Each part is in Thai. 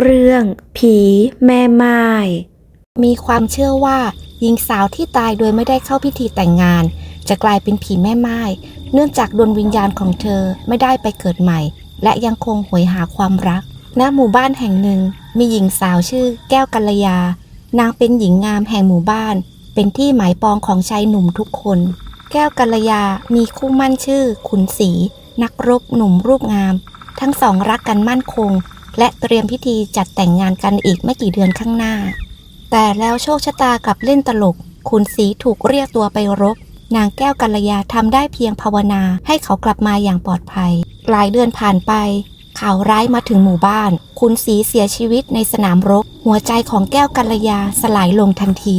เรื่อง ผีแม่ไม้มีความเชื่อว่าหญิงสาวที่ตายโดยไม่ได้เข้าพิธีแต่งงาน จะกลายเป็นผีแม่ไม้เนื่องจากดวงวิญญาณของเธอไม่ได้ไปเกิดใหม่ และยังคงหวยหาความรัก ณหมู่บ้านแห่งหนึ่ง มีหญิงสาวชื่อแก้วกัลยา นางเป็นหญิงงามแห่งหมู่บ้าน เป็นที่หมายปองของชายหนุ่มทุกคน แก้วกัลยามีคู่มั่นชื่อ ขุนศรีนักรบหนุ่มรูปงาม ทั้งสองรักกันมั่นคง และเตรียมพิธีจัดแต่งงานกันอีกไม่กี่เดือนข้างหน้า แต่แล้วโชคชะตากลับเล่นตลกขุนศรีถูกเรียกตัวไปรบ นางแก้วกัลยาทำได้เพียงภาวนาให้เขากลับมาอย่างปลอดภัย หลายเดือนผ่านไป ข่าวร้ายมาถึงหมู่บ้านขุนศรีเสียชีวิตในสนามรบ หัวใจของแก้วกัลยาสลายลงทันที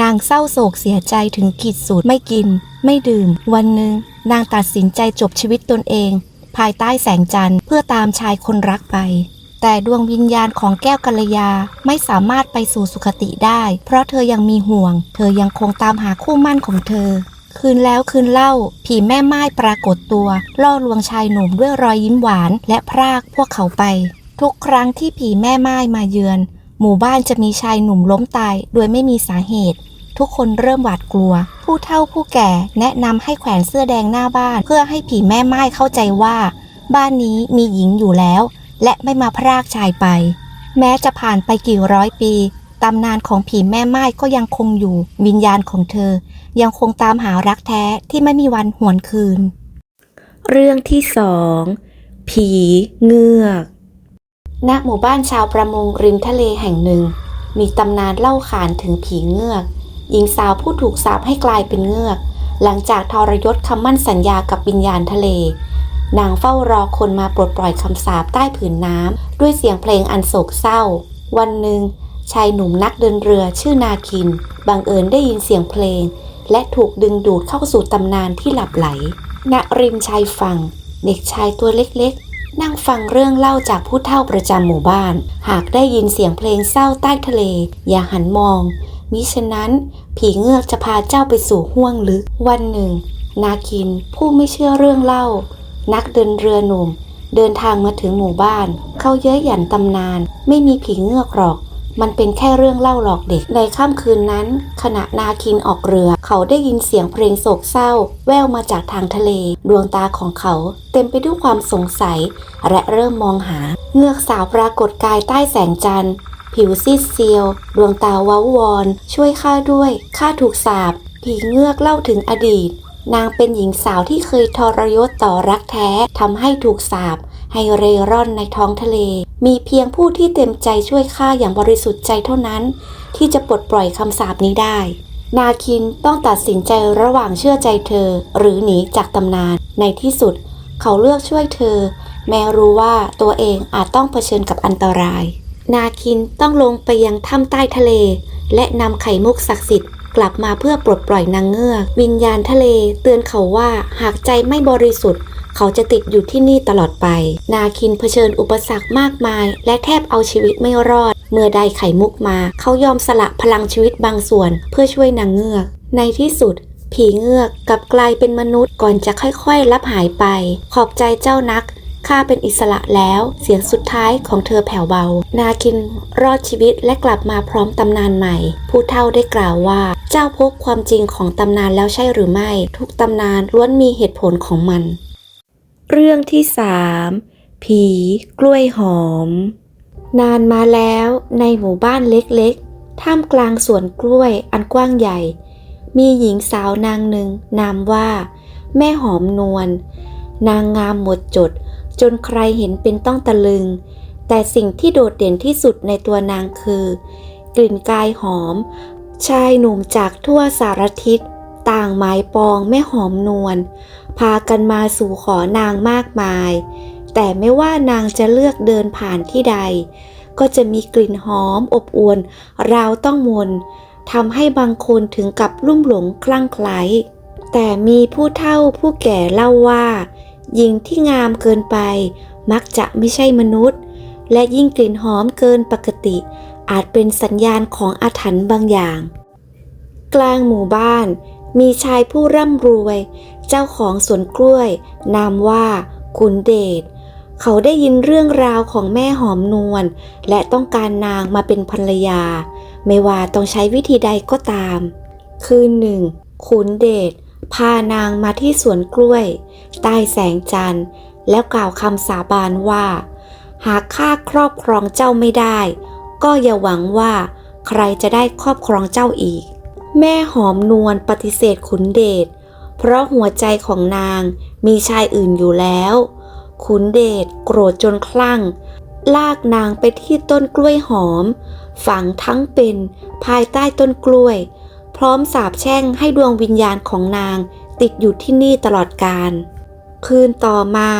นางเศร้าโศกเสียใจถึงขีดสุดไม่กิน ไม่ดื่ม วันหนึ่งนางตัดสินใจจบชีวิตตนเอง ภายใต้แสงจันทร์เพื่อตามชายคนรักไป แต่ดวงวิญญาณของแก้วกัลยาไม่สามารถไปสู่สุคติได้ เพราะเธอยังมีห่วง เธอยังคงตามหาคู่มั่นของเธอ คืนแล้วคืนเล่า ผีแม่ไม้ปรากฏตัว ล่อลวงชายหนุ่มด้วยรอยยิ้มหวาน และพรากพวกเขาไป ทุกครั้งที่ผีแม่ไม้มาเยือน หมู่บ้านจะมีชายหนุ่มล้มตายโดยไม่มีสาเหตุทุกคนเริ่มหวาดกลัว ผู้เฒ่าผู้แก่แนะนำให้แขวนเสื้อแดงหน้าบ้าน เพื่อให้ผีแม่ไม้เข้าใจว่า บ้านนี้มีหญิงอยู่แล้ว และไม่มาพรากชายไป แม้จะผ่านไปกี่ร้อยปีตำนานของผีแม่ไม้ก็ยังคงอยู่ วิญญาณของเธอ ยังคงตามหารักแท้ที่ไม่มีวันหวนคืน เรื่องที่สองผีเงือกณหมู่บ้านชาวประมงริมทะเลแห่งหนึ่ง มีตำนานเล่าขานถึงผีเงือก หญิงสาวผู้ถูกสาปให้กลายเป็นเงือก หลังจากทรยศคำมั่นสัญญากับวิญญาณทะเล นางเฝ้ารอคนมาปลดปล่อยคำสาปใต้ผืนน้ำด้วยเสียงเพลงอันโศกเศร้า วันหนึ่งชายหนุ่มนักเดินเรือชื่อนาคิน บังเอิญได้ยินเสียงเพลง และถูกดึงดูดเข้าสู่ตำนานที่หลับไหล ณริมชายฝั่ง เด็กชายตัวเล็กๆ นั่งฟังเรื่องเล่าจากผู้เฒ่าประจำหมู่บ้าน หากได้ยินเสียงเพลงเศร้าใต้ทะเล อย่าหันมอง มิฉะนั้นผีเงือกจะพาเจ้าไปสู่ห้วงลึก วันหนึ่ง นาคินผู้ไม่เชื่อเรื่องเล่า นักเดินเรือหนุ่ม เดินทางมาถึงหมู่บ้าน เขาเย้ยหยันตำนาน ไม่มีผีเงือกหรอก มันเป็นแค่เรื่องเล่าหลอกเด็ก ในค่ำคืนนั้น ขณะนาคินออกเรือ เขาได้ยินเสียงเพลงโศกเศร้า แว่วมาจากทางทะเล ดวงตาของเขา เต็มไปด้วยความสงสัย และเริ่มมองหา เงือกสาวปรากฏกายใต้แสงจันทร์ ผิวซีดเซียว ดวงตาว้าวอน ช่วยข้าด้วยข้าถูกสาปผีเงือกเล่าถึงอดีต นางเป็นหญิงสาวที่เคยทรยศต่อรักแท้ทำให้ถูกสาปให้เร่ร่อนในท้องทะเล มีเพียงผู้ที่เต็มใจช่วยข้าอย่างบริสุทธิ์ใจเท่านั้น ที่จะปลดปล่อยคำสาปนี้ได้ นาคินต้องตัดสินใจระหว่างเชื่อใจเธอ หรือหนีจากตำนาน ในที่สุด เขาเลือกช่วยเธอ แม้รู้ว่าตัวเองอาจต้องเผชิญกับอันตราย นาคินต้องลงไปยังถ้ำใต้ทะเล และนำไข่มุกศักดิ์สิทธิ์ กลับมาเพื่อปลดปล่อยนางเงือก วิญญาณทะเล เตือนเขาว่าหากใจไม่บริสุทธิ์ เขาจะติดอยู่ที่นี่ตลอดไป นาคินเผชิญอุปสรรคมากมาย และแทบเอาชีวิตไม่รอด เมื่อได้ไข่มุกมา เขายอมสละพลังชีวิตบางส่วน เพื่อช่วยนางเงือก ในที่สุดผีเงือกกลับกลายเป็นมนุษย์ก่อนจะค่อยๆลับหายไป ขอบใจเจ้านัก ข้าเป็นอิสระแล้ว เสียงสุดท้ายของเธอแผ่วเบา นาคินรอดชีวิตและกลับมาพร้อมตำนานใหม่ ผู้เฒ่าได้กล่าวว่า เจ้าพบความจริงของตำนานแล้วใช่หรือไม่ ทุกตำนานล้วนมีเหตุผลของมัน เรื่องที่สามผีกล้วยหอม นานมาแล้วในหมู่บ้านเล็กๆ ท่ามกลางสวนกล้วยอันกว้างใหญ่ มีหญิงสาวนางหนึ่งนามว่า แม่หอมนวลนางงามหมดจด จนใครเห็นเป็นต้องตะลึง แต่สิ่งที่โดดเด่นที่สุดในตัวนางคือ กลิ่นกายหอม ชายหนุ่มจากทั่วสารทิศ ต่างหมายปองแม่หอมนวลพากันมาสู่ขอนางมากมาย แต่ไม่ว่านางจะเลือกเดินผ่านที่ใด ก็จะมีกลิ่นหอมอบอวนราวต้องมนทำให้บางคนถึงกับลุ่มหลงคลั่งไคล้แต่มีผู้เฒ่าผู้แก่เล่าว่า หญิงที่งามเกินไป มักจะไม่ใช่มนุษย์ และยิ่งกลิ่นหอมเกินปกติ อาจเป็นสัญญาณของอาถรรพ์บางอย่าง กลางหมู่บ้าน มีชายผู้ร่ำรวย เจ้าของสวนกล้วย นามว่าขุนเดชเขาได้ยินเรื่องราวของแม่หอมนวลและต้องการนางมาเป็นภรรยา ไม่ว่าต้องใช้วิธีใดก็ตาม คืนหนึ่งขุนเดช พานางมาที่สวนกล้วย ใต้แสงจันทร์ แล้วกล่าวคำสาบานว่า หากข้าครอบครองเจ้าไม่ได้ ก็อย่าหวังว่าใครจะได้ครอบครองเจ้าอีก แม่หอมนวลปฏิเสธขุนเดชเพราะหัวใจของนางมีชายอื่นอยู่แล้ว ขุนเดชโกรธจนคลั่ง ลากนางไปที่ต้นกล้วยหอม ฝังทั้งเป็นภายใต้ต้นกล้วย พร้อมสาบแช่งให้ดวงวิญญาณของนาง ติดอยู่ที่นี่ตลอดกาลคืนต่อมา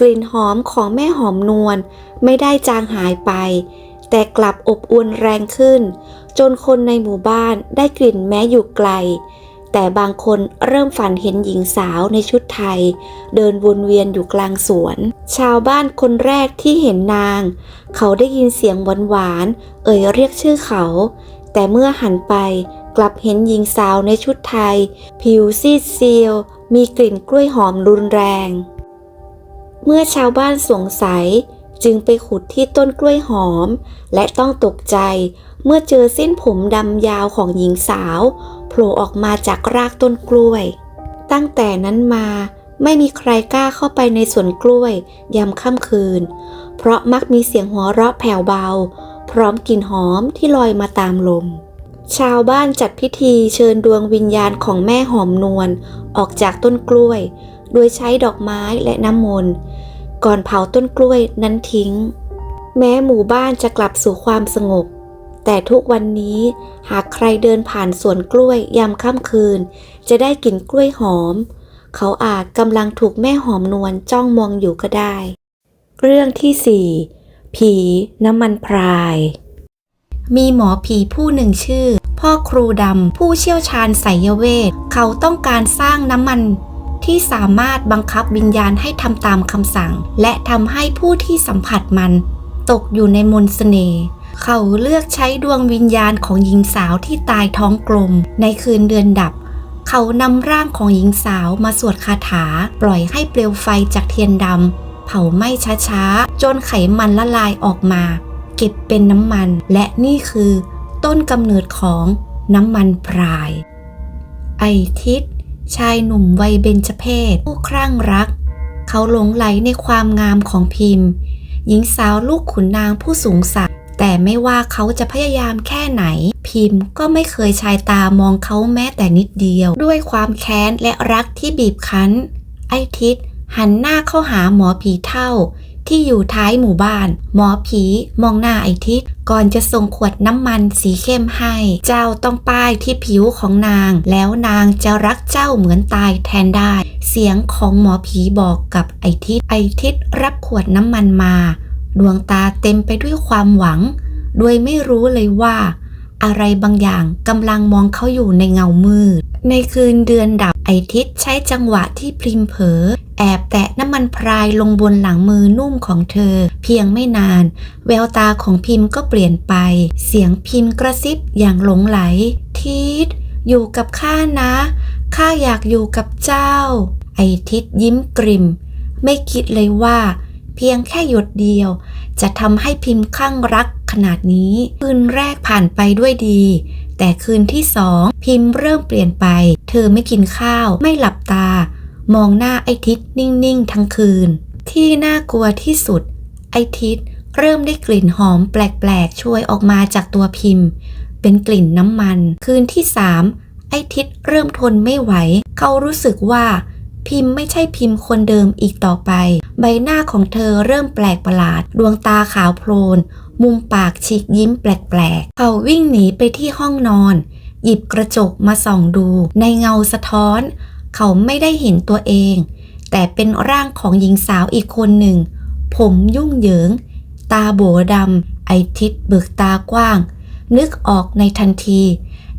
กลิ่นหอมของแม่หอมนวลไม่ได้จางหายไป แต่กลับอบอวนแรงขึ้น จนคนในหมู่บ้านได้กลิ่นแม้อยู่ไกล แต่บางคนเริ่มฝันเห็นหญิงสาวในชุดไทย เดินวนเวียนอยู่กลางสวน ชาวบ้านคนแรกที่เห็นนาง เขาได้ยินเสียงหวานๆเอ่ยเรียกชื่อเขา แต่เมื่อหันไป กลับเห็นหญิงสาวในชุดไทย ผิวซีดเซียว มีกลิ่นกล้วยหอมรุนแรง เมื่อชาวบ้านสงสัยจึงไปขุดที่ต้นกล้วยหอม และต้องตกใจเมื่อเจอเส้นผมดำยาวของหญิงสาวโผล่ออกมาจากรากต้นกล้วย ตั้งแต่นั้นมาไม่มีใครกล้าเข้าไปในสวนกล้วยยามค่ำคืน เพราะมักมีเสียงหัวเราะแผ่วเบา พร้อมกลิ่นหอมที่ลอยมาตามลม ชาวบ้านจัดพิธีเชิญดวงวิญญาณของแม่หอมนวลออกจากต้นกล้วย โดยใช้ดอกไม้และน้ำมนต์ก่อนเผาต้นกล้วยนั้นทิ้ง แม้หมู่บ้านจะกลับสู่ความสงบ แต่ทุกวันนี้หากใครเดินผ่านสวนกล้วยยามค่ำคืน จะได้กลิ่นกล้วยหอม เขาอาจกำลังถูกแม่หอมนวลจ้องมองอยู่ก็ได้ เรื่องที่สี่ผีน้ำมันพราย มีหมอผีผู้หนึ่งชื่อ พ่อครูดำผู้เชี่ยวชาญไสยเวท เขาต้องการสร้างน้ำมันที่สามารถบังคับวิญญาณให้ทำตามคำสั่ง และทำให้ผู้ที่สัมผัสมัน ตกอยู่ในมนต์เสน่ห์เขาเลือกใช้ดวงวิญญาณของหญิงสาวที่ตายท้องกลม ในคืนเดือนดับ เขานำร่างของหญิงสาวมาสวดคาถา ปล่อยให้เปลวไฟจากเทียนดำเผาไหม้ช้าๆ จนไขมันละลายออกมา เก็บเป็นน้ำมัน และนี่คือต้นกำเนิดของน้ำมันพราย ไอทิศชายหนุ่มวัยเบญจเพศผู้ครั่งรัก เขาหลงไหลในความงามของพิมพ์ หญิงสาวลูกขุนนางผู้สูงศักดิ์แต่ไม่ว่าเขาจะพยายามแค่ไหน พิมพ์ก็ไม่เคยชายตามองเขาแม้แต่นิดเดียว ด้วยความแค้นและรักที่บีบคั้น ไอทิศหันหน้าเข้าหาหมอผีเท่า ที่อยู่ท้ายหมู่บ้าน หมอผีมองหน้าไอทิศก่อนจะส่งขวดน้ำมันสีเข้มให้ เจ้าต้องป้ายที่ผิวของนาง แล้วนางจะรักเจ้าเหมือนตายแทนได้ เสียงของหมอผีบอกกับไอทิศไอทิศรับขวดน้ำมันมา ดวงตาเต็มไปด้วยความหวัง โดยไม่รู้เลยว่า อะไรบางอย่างกำลังมองเขาอยู่ในเงามืด ในคืนเดือนดับไอทิศใช้จังหวะที่พริมเผลอแอบแตะน้ำมันพรายลงบนหลังมือนุ่มของเธอ เพียงไม่นาน แววตาของพิมก็เปลี่ยนไป เสียงพิมกระซิบอย่างหลงไหล ทิศอยู่กับข้านะข้าอยากอยู่กับเจ้า ไอทิศยิ้มกริม ไม่คิดเลยว่า เพียงแค่หยดเดียว จะทำให้พิมพ์ข้างรัก ขนาดนี้ คืนแรกผ่านไปด้วยดี แต่คืนที่สองพิมพ์เริ่มเปลี่ยนไป เธอไม่กินข้าว ไม่หลับตา มองหน้าไอทิศนิ่งๆ ทั้งคืน ที่น่ากลัวที่สุด ไอทิศเริ่มได้กลิ่นหอมแปลกๆ ช่วยออกมาจากตัวพิมพ์ เป็นกลิ่นน้ำมัน คืนที่สามไอทิศเริ่มทนไม่ไหว เขารู้สึกว่า พิมพ์ไม่ใช่พิมพ์คนเดิมอีกต่อไป ใบหน้าของเธอเริ่มแปลกประหลาด ดวงตาขาวโพลน มุมปากฉีกยิ้มแปลกๆ เขาวิ่งหนีไปที่ห้องนอน หยิบกระจกมาส่องดู ในเงาสะท้อน เขาไม่ได้เห็นตัวเอง แต่เป็นร่างของหญิงสาวอีกคนหนึ่ง ผมยุ่งเหยิง ตาโบดำไอทิศเบิกตากว้าง นึกออกในทันที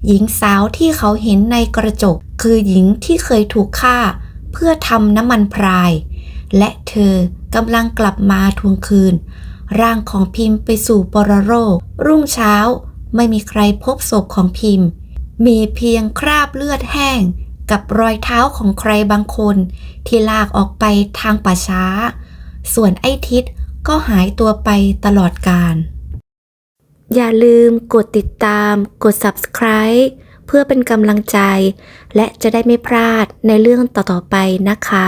หญิงสาวที่เขาเห็นในกระจก คือหญิงที่เคยถูกฆ่า เพื่อทำน้ำมันพราย และเธอกำลังกลับมาทวงคืน ร่างของพิมพ์ไปสู่ปรโรครุ่งเช้าไม่มีใครพบศพของพิมพ์ มีเพียงคราบเลือดแห้งกับรอยเท้าของใครบางคน ที่ลากออกไปทางป่าช้า ส่วนไอ้ทิศก็หายตัวไปตลอดกาลอย่าลืมกดติดตาม กด subscribe เพื่อเป็นกำลังใจ และจะได้ไม่พลาดในเรื่องต่อๆไปนะคะ